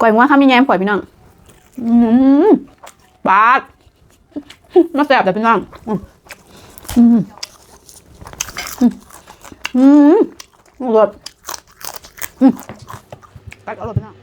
ก่อยงัวข้ามีแย้มข่อยพี่น้องอืมปาดมาแสบแต่พี่น้องอืมอืมอืมอร่อยอืมตักอร่อยพี่น้อง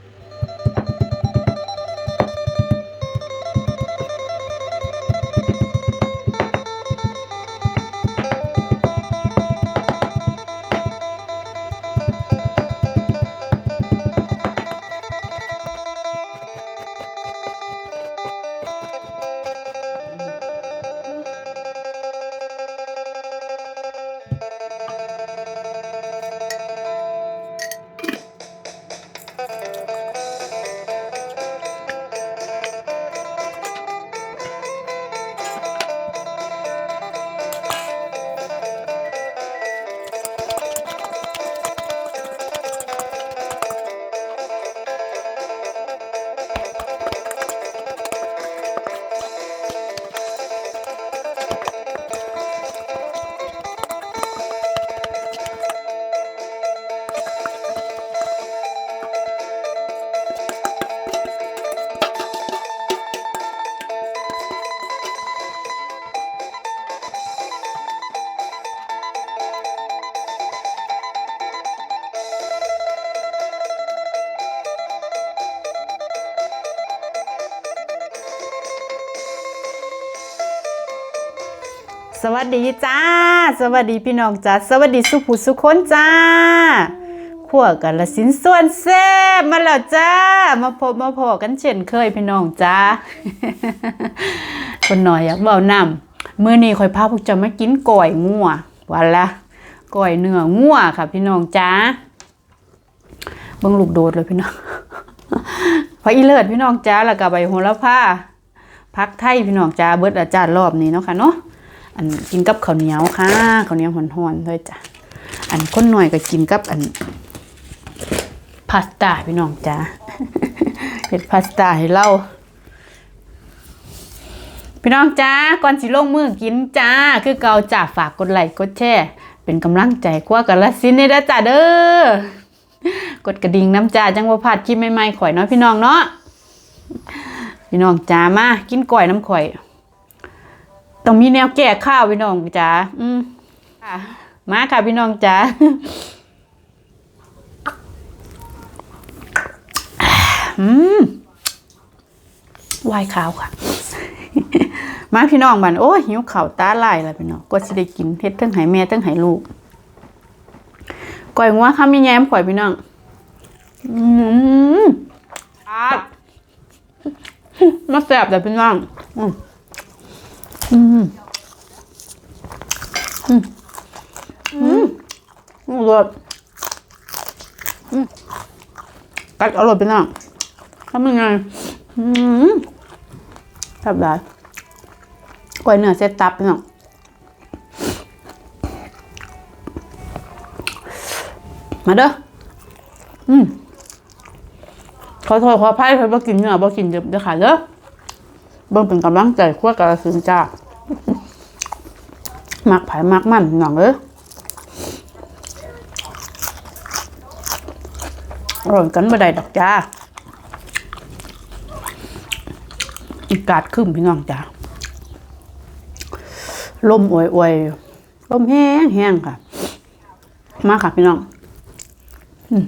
สวัสดีจ้า สวัสดีพี่น้องจ้าสวัสดีสุผู้สุคนจ้าขั่วกันละสินส่วนแซ่บมาแล้วจ้า มาพบมาพอกันเช่นเคยพี่น้องจ้าคนหน่อยอยากเบานำมื้อนี้คอยพาพวกจะมากินก่อยงัววันละก่อยเนื้องัวค่ะ พี่น้องจ้าเบิ่งลูกโดดเลยพี่น้องพออีเลิศพี่น้องจ้าแล้วก็ใบโหระพาพักไทยพี่น้องจ้าเบิดอาจารย์รอบนี้เนาะค่ะเนาะ อันกินกับข้าวเหนียวค่ะข้าวเหนียวห่อนๆด้วยจ้ะอันคนหน่อยก็กินกับอันพาสต้าพี่น้องจ้าเผ็ดพาสต้าให้เราพี่น้องจ้าก่อนสิลงมือกินจ้า คือเกาจ้าฝากกดไลค์กดแชร์เป็นกำลังใจคว้ากันละสินนี่เด้จ้าเด้อกดกระดิ่งน้ำจ้าจังว่าพลาดคลิปใหม่ๆข่อยเนาะพี่น้องเนาะพี่น้องจ้ามากินก่อยน้ำข่อย ต้องมีแนวแก้ข้าวพี่น้องจ๋าอืมค่ะมาค่ะพี่น้องจ๋าอืมวายข้าวค่ะ มาพี่น้องบันโอ้ยหิวข่าวตาลายแล้วพี่น้องก็สิได้กินเฮ็ดทั้งไหแม่ทั้งไหลูกก่อยงัวข้ามีแย้มข่อยพี่น้อง อืมอะมาแสบแต่พี่น้องอืม อืมอืมอืมอร่อยอืมกัดอร่อยไปน่ะทำยังไงอืมทับได้กล้วยเนื้อเซตตับไปน่ะมาเด้อ อืมขอโทษขออภัยเพิ่นบ่กินเนื้อบ่กินเด้อเด้อค่ะเด้อเบิ่งเป็นกำลังใจขั้วกระสืนจ้า มักไผ่มักมันหนังเอ้ยอร่อยกันบ่ได้ดอกจ้าอากาศครึ้มพี่น้องจ้าลมอวยอวยๆลมแห้งแห้งค่ะ มาค่ะพี่น้องอืม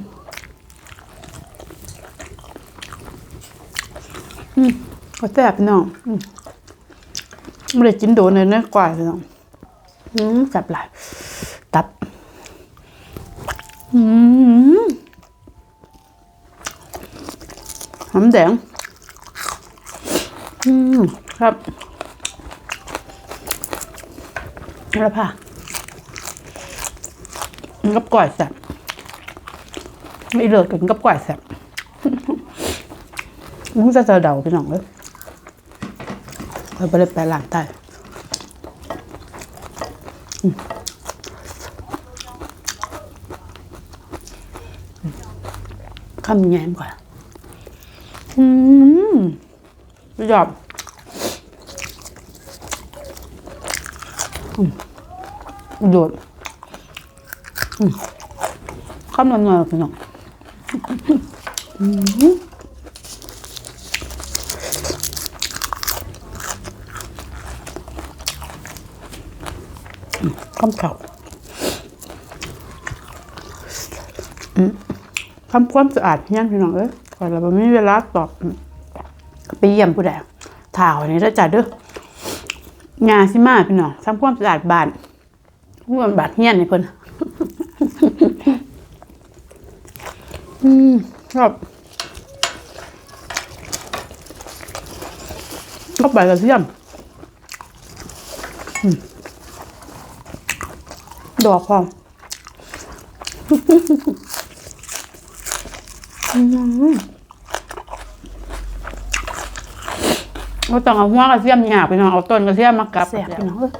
อืมก็แซ่บพี่น้องอืมไม่ได้กินโดนเลยนะกว่าพี่น้อง อืมแซ่บหลายตับ อืมหอมแดง อืมครับแล้วค่ะกับก่อยแซ่บไม่เลิกกินกับก่อยแซ่บมึงจะเจอเดาพี่น้องเลยไปไปเลยไปหลังใต้ อืมคำแย้มก่อนอืมสุดยอดอืมโด ดอืมคำนวลๆพี่าทำความสะอาดเนี่ยพี่น้องเอ้ยก่อนเราไม่มีเวลาตอบไปเยี่ยมผู้ใดถ่าวนี้ถ้าจัดเด้องานสิมาพี่น้องทำความสะอาดบ้านพวกบาดเฮี้ยนนี่เพิ่นอืมชอบชอบใบกระเทียมอืม ดอกพร้อมก็ต้องเอาหัวกระเทียมหยาบไปเนาะเอาต้นกระเทียมมากับพี่น้องเอ้ย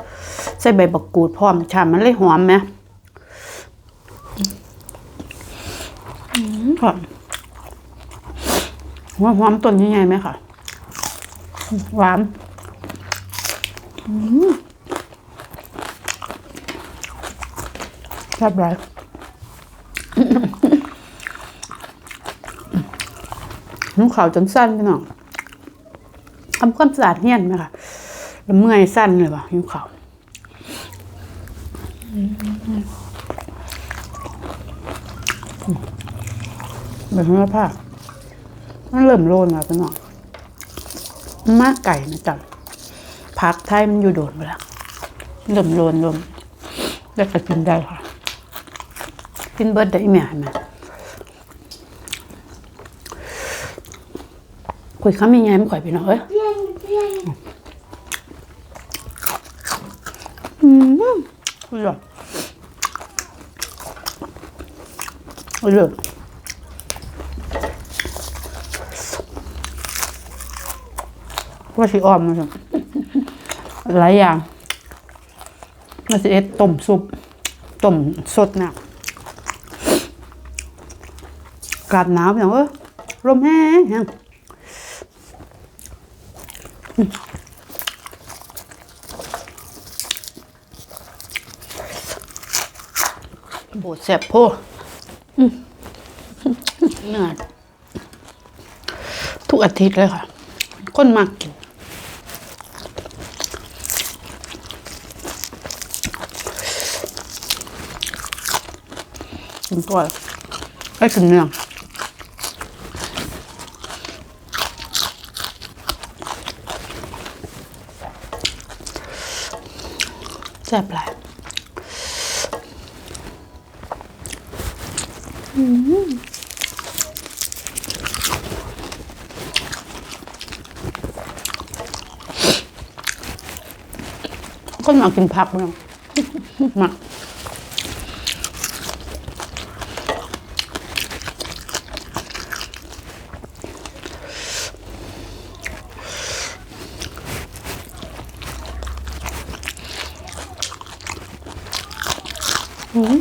ใส่ใบบักกูดพร้อมชามมันเลยหอมไหมอืมหอมหัวหอมต้นยังไงไหมค่ะ หวาน อืม แซ่บไรนุ่งขาวจนสั้นพี่น้องทำความสะอาดเฮียนไหมคะแล้วเมื่อยสั้นเลยว่ะหิวเขาวแบบนี้ผ้ามันเริ่มโลนแล้วพี่น้องมากไก่นะจ๊ะพักไทยมันอยู่โดดไปแล้วเริ่มโลนลมแล้วก็กินได้ค่ะ กินเบิร์ดได้ไมเห็นไหมคุยคำยังไงไม่ข่อยพี่น้องเอ้ยอืมอร่อยอร่อว่าสิออมมันหลายอย่างมาสิเอ็ดต้มซุปต้มสดน่ะ กาดหนาวอย่างเออลมแห้งแห้งโบดแสบโพอืมเนื้อทุกอาทิตย์เลยค่ะ คนมากกินกินตัวไอ้กินเนื้อ แซ่บหลายคนมากินผักมั้งมาอืม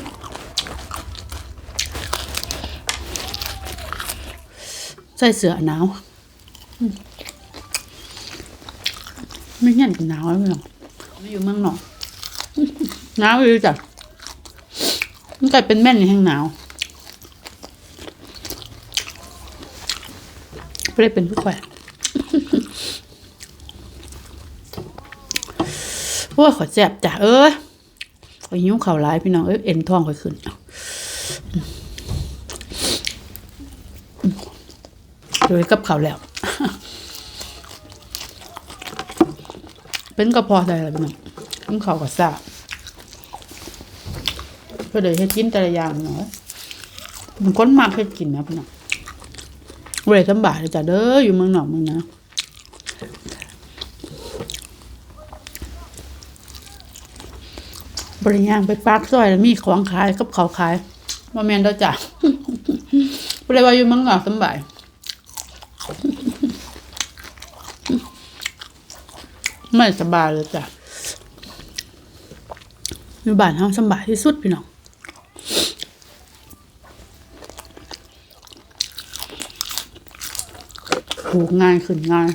ใส่เสื้อหนาวไม่เห็นหนาวเลยหรอกไม่อยู่เมืองนอกหนาวอยู่จ้ะมันกลายเป็นแม่นในแห่งหนาวไม่ได้เป็นผู้แขวนโอ้ยขอแจ็บจ้ะเอ้ยขอหิ้วเข่าร้ายพี่น้องเอ้ยเอ็นท้องขอยขึ้น โดยกับเขาแล้ว เป็นกระเพาะได้แล้วพี่น้องกินข้าวกับซาบก็เลยให้กินแต่ละอย่างเนาะมันก้นมากให้กินนะพี่น้องเวลาสำบายเลยจ้ะเด้ออยู่เมืองนอกเมืองนะบริย่างไปปากซอยแล้วมีของขายกับเขาขายมาแมนเด้อจ้ะบริว่าอยู่เมืองนอกสบาย ไม่สบายเลยจ้ะอยู่บ้านเฮาสบายที่สุดพี่น้องปลูกง่ายขึ้นง่าย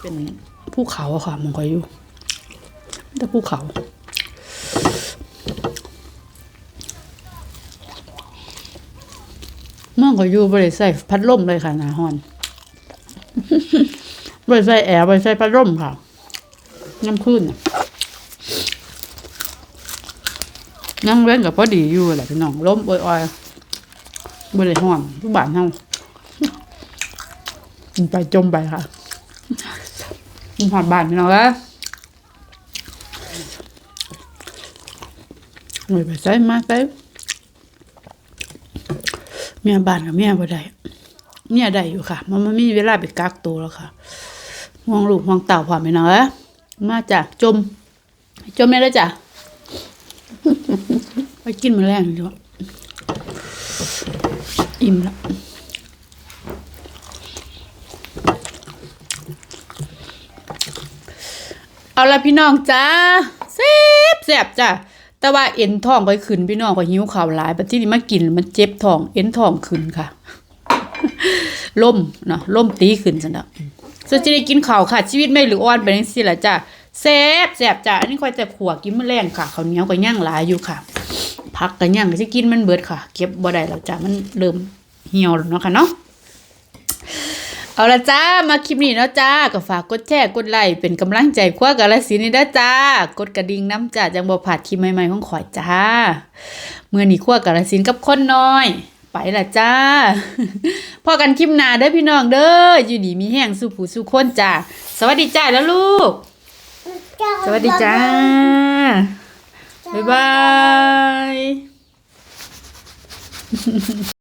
เป็นภูเขาอะค่ะมองคอยอยู่แต่ภูเขาเมื่อคอยอยู่บริใส่พัดลมเลยค่ะหนาฮอน บริใส่แอร์บริใส่พัดลมค่ะ น้ำขึ้นนั่งเว้นกับพอดีอยู่แหละพี่น้องล้มอ้อยๆบ่ได้ห้อมทุกบ้านเฮากินไปจมไปค่ะกินหอดบ้านพี่น้องเอ้ยหน่วยไปใส่มาใส่เมียบ้านกับเมียบ่ได้เมียได้อยู่ค่ะ มันไม่มีเวลาไปกักตัวแล้วค่ะ ห่วงลูกห่วงเต่าพร้อมพี่น้องเอ้ยมาจ้ะจม จมได้แล้วจ้ะไปกินมาแรงดีกว่าอิ่มแล้วเอาละพี่น้องจ้าแซ่บแซ่บจ้ะแต่ว่าเอ็นท้องไปขึ้นพี่น้องก็หิวข้าวหลายปัจจุบันมากินมันเจ็บท้องเอ็นท้องขึ้นค่ะล่มเนาะล่มตีขึ้นซะแล้ว ส่วนจะได้กินข้าวค่ะ ชีวิตไม่หรืออ่อนไปจังซี่ล่ะจ้ะแซ่บแซ่บจ้ะอันนี้คอยแต่ขัวกินมื้อแรงค่ะข้าวเหนียวก็ย่างหลายอยู่ค่ะผักก็ย่างก็สิกินมันเบิดค่ะ เก็บบ่ได้แล้วจ้ะมันเริ่มเหี่ยวแล้วเนาะค่ะเนาะเอาละจ้า มาคลิปนี้เนาะจ้าก็ฝากกดแชร์กดไลค์เป็นกำลังใจคว้ากับละสีนี่นะจ้า กดกระดิ่งน้ำจ้าจังบ่พลาดคลิปใหม่ๆของข่อยจ้าเมื่อนี้คว้ากับละสินกับคนน้อย ไปละจ้า พอกันคลิปหน้าเด้อพี่น้องเด้อ อยู่ดีมีแห้งสู้ผู้สู้คนจ้า สวัสดีจ้าแล้วลูก สวัสดีจ้า บ๊ายบาย